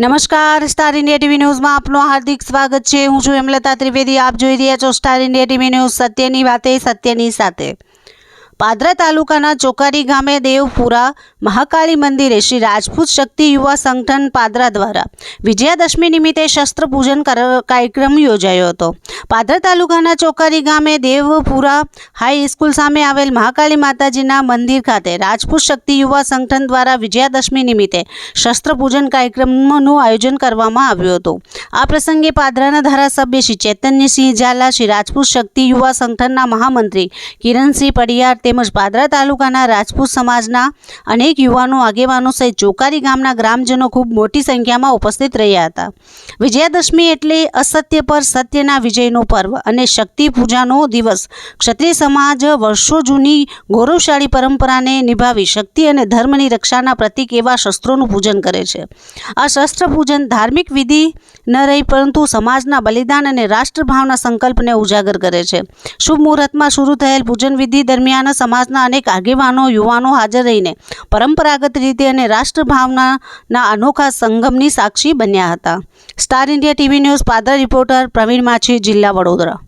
નમસ્કાર star India TV ન્યૂઝમાં આપનું હાર્દિક સ્વાગત છે. હું છું હેમલતા ત્રિવેદી. આપ જોઈ રહ્યા છો સ્ટાર ઇન્ડિયા ટીવી ન્યૂઝ. સત્યની વાતે સત્યની સાથે. પાદરા તાલુકાના ચોકારી ગામે દેવપુરા મહાકાળી મંદિરે શ્રી રાજપૂત શક્તિ યુવા સંગઠન પાદરા દ્વારા વિજયાદશમી નિમિત્તે શસ્ત્ર પૂજન કાર્યક્રમ યોજાયો હતો. પાદરા તાલુકાના ચોકારી ગામે દેવપુરા હાઈ સ્કૂલ સામે આવેલ મહાકાળી માતાજીના મંદિર ખાતે રાજપૂત શક્તિ યુવા સંગઠન દ્વારા વિજયાદશમી નિમિત્તે શસ્ત્ર પૂજન કાર્યક્રમનું આયોજન કરવામાં આવ્યું હતું. આ પ્રસંગે પાદરાના ધારાસભ્ય શ્રી ચૈતન્યસિંહ ઝાલા, શ્રી રાજપૂત શક્તિ યુવા સંગઠનના મહામંત્રી કિરણસિંહ પડિયાર તેમજ પાદરા તાલુકાના રાજપૂત સમાજના અનેક યુવાનો, આગેવાનો સહિત ચોકારી ગામના ગ્રામજનો ખૂબ મોટી સંખ્યામાં ઉપસ્થિત રહ્યા હતા. વિજયાદશમી એટલે અસત્ય પર સત્યના વિજયનો પર્વ અને શક્તિ પૂજાનો દિવસ. ક્ષત્રિય સમાજ વર્ષો જૂની ગૌરવશાળી પરંપરાને નિભાવી શક્તિ અને ધર્મની રક્ષાના પ્રતીક એવા શસ્ત્રોનું પૂજન કરે છે. આ શસ્ત્ર પૂજન ધાર્મિક વિધિ ન રહી પરંતુ સમાજના બલિદાન અને રાષ્ટ્રભાવના સંકલ્પને ઉજાગર કરે છે. શુભ મુહૂર્તમાં શરૂ થયેલ પૂજન વિધિ દરમિયાન સમાજના અનેક આગેવાનો, યુવાનો હાજર રહીને પરંપરાગત રીતે અને રાષ્ટ્રભાવનાના અનોખા સંગમની સાક્ષી બન્યા હતા. Star India TV news Padra reporter Praveen Machhi, જિલ્લા વડોદરા.